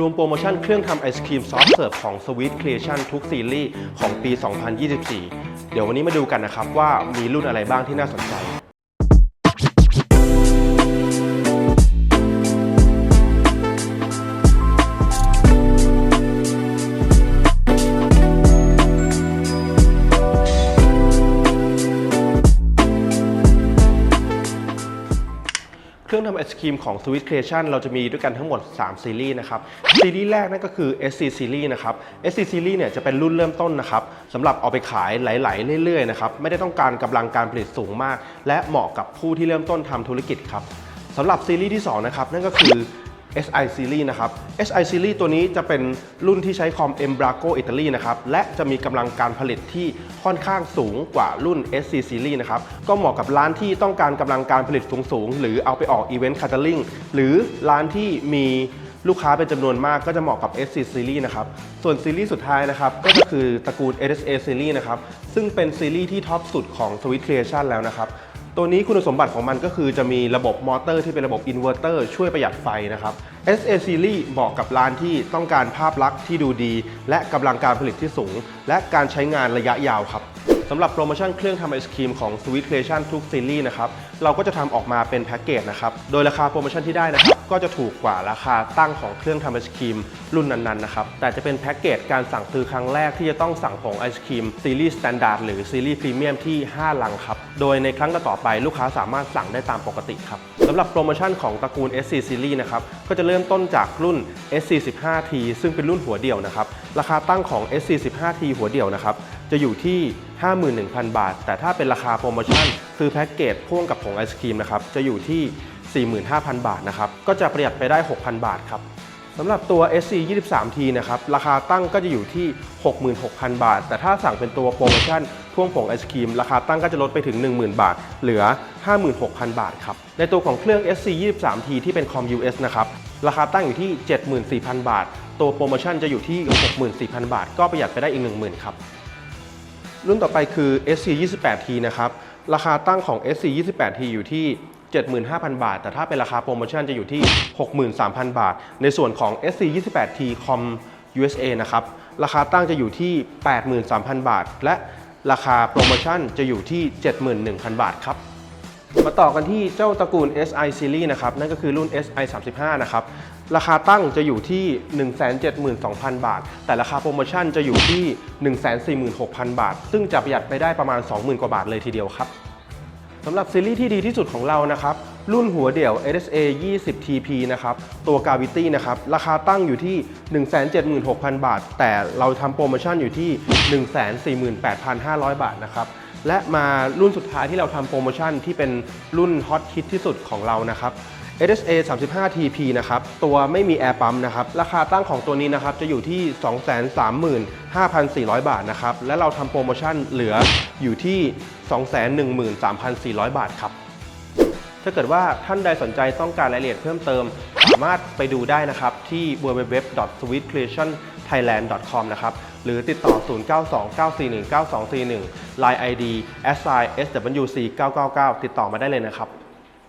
รวมโปรโมชั่นเครื่องทำไอศครีมซอฟต์เสิร์ฟของ Sweet Creation ทุกซีรีส์ของปี 2024 เดี๋ยววันนี้มาดูกันนะครับว่ามีรุ่นอะไรบ้างที่น่าสนใจ เครื่องทำไอศครีมของ Sweet Creation เราจะมีด้วยกันทั้งหมด 3 ซีรีส์นะครับ ซีรีส์แรกนั่นก็คือ SC Series นะครับ SC Series เนี่ยจะเป็นรุ่นเริ่มต้นนะครับสำหรับเอาไปขายไหลๆเรื่อยๆนะครับไม่ได้ต้องการกำลังการผลิตสูงมาก และเหมาะกับผู้ที่เริ่มต้นทำธุรกิจครับสำหรับซีรีส์ที่2นะครับนั่นก็คือ SI Series นะครับ SI Series ตัวนี้จะเป็นรุ่นที่ใช้คอม Embraco Italy นะครับ และจะมีกำลังการผลิตที่ค่อนข้างสูงกว่ารุ่น SC Series นะครับ ก็เหมาะกับร้านที่ต้องการกำลังการผลิตสูงๆ หรือเอาไปออกอีเวนต์คาร์ทลิงหรือร้านที่มีลูกค้าเป็นจำนวนมากก็จะเหมาะกับ SC Series นะครับ ส่วนซีรีส์สุดท้ายนะครับ ก็คือตระกูล SSA Series นะครับ ซึ่งเป็นซีรีส์ที่ท็อปสุดของ Sweet Creation แล้วนะครับ ตัวนี้คุณสมบัติของมันก็คือจะมีระบบมอเตอร์ที่เป็นระบบอินเวอร์เตอร์ช่วยประหยัดไฟนะครับ SA Series เหมาะกับร้านที่ต้องการภาพลักษณ์ที่ดูดี และกำลังการผลิตที่สูง และการใช้งานระยะยาวครับ สำหรับโปรโมชั่นเครื่องทำไอศครีมของ Sweet Creation ทุกซีรีส์นะครับ เราก็จะทำออกมาเป็นแพ็กเกจนะครับ โดยราคาโปรโมชั่นที่ได้นะครับ ก็จะถูกกว่าราคาตั้งของเครื่องทำไอศครีมรุ่นนั้นๆนะครับ แต่จะเป็นแพ็กเกจการสั่งซื้อครั้งแรกที่จะต้องสั่งผงไอศครีมซีรีส์สแตนดาร์ดหรือซีรีส์พรีเมียมที่ 5 ลังครับ โดยในครั้งต่อไปลูกค้าสามารถสั่งได้ตามปกติครับสำหรับโปรโมชั่นของตระกูล SC Series นะครับก็จะเริ่มต้นจากรุ่น SC 15T ซึ่งเป็นรุ่นหัวเดี่ยวนะครับราคาตั้งของ SC 15T หัวเดี่ยวนะครับ จะอยู่ที่ 51,000 บาท แต่ถ้าเป็นราคาโปรโมชั่น ซื้อแพ็กเกจพ่วงกับผงไอศครีมนะครับจะอยู่ที่ 45,000 บาทนะครับก็จะประหยัดไปได้ 6,000 บาทครับสำหรับตัว SC 23T นะครับราคาตั้งก็จะอยู่ที่ 66,000 บาท แต่ถ้าสั่งเป็นตัวโปรโมชั่นพ่วงผงไอศครีม ราคาตั้งก็จะลดไปถึง 10,000 บาท เหลือ 56,000 บาทครับในตัวของเครื่อง SC 23T ที่เป็นคอม US นะครับราคาตั้งอยู่ที่ 74,000 บาท ตัวโปรโมชั่นจะอยู่ที่ 64,000 บาท ก็ประหยัดไปได้อีก 10,000 ครับ รุ่นต่อไปคือ SC 28T นะครับ ราคาตั้งของ SC 28T อยู่ที่ 75,000 บาท แต่ถ้าเป็นราคาโปรโมชั่นจะอยู่ที่ 63,000 บาท ในส่วนของ SC 28T Com USA นะครับ ราคาตั้งจะอยู่ที่ 83,000 บาท และราคาโปรโมชั่นจะอยู่ที่ 71,000 บาทครับ มาต่อกันที่เจ้าตระกูล SI Series นะครับ นั่นก็คือรุ่น SI 35นะครับ ราคาตั้งจะอยู่ที่ 172,000 บาท แต่ราคาโปรโมชั่นจะอยู่ที่ 146,000 บาท ซึ่งจะประหยัดไปได้ประมาณ 20,000 กว่าบาทเลยทีเดียวครับสำหรับซีรีส์ที่ดีที่สุดของเรานะครับ รุ่นหัวเดี่ยว SSA 20 TP นะครับ ตัว Gravity นะครับ ราคาตั้งอยู่ที่ 176,000 บาท แต่เราทำโปรโมชั่นอยู่ที่ 148,500 บาทนะครับและมารุ่นสุดท้ายที่เราทำโปรโมชั่นที่เป็นรุ่นฮอตฮิตที่สุดของเรานะครับ SSA 35 TP นะครับ ตัวไม่มีแอร์ปั๊มนะครับ ราคาตั้งของตัวนี้นะครับ จะอยู่ที่ 235,400 บาทนะครับ และเราทำโปรโมชั่นเหลืออยู่ที่ 213,400 บาทครับ ถ้าเกิดว่าท่านใดสนใจต้องการรายละเอียดเพิ่มเติม สามารถไปดูได้นะครับ ที่ www.sweetcreationthailand.com นะครับ หรือติดต่อ 0929419241 Line ID SI SWC 999 ติดต่อมาได้เลยนะครับ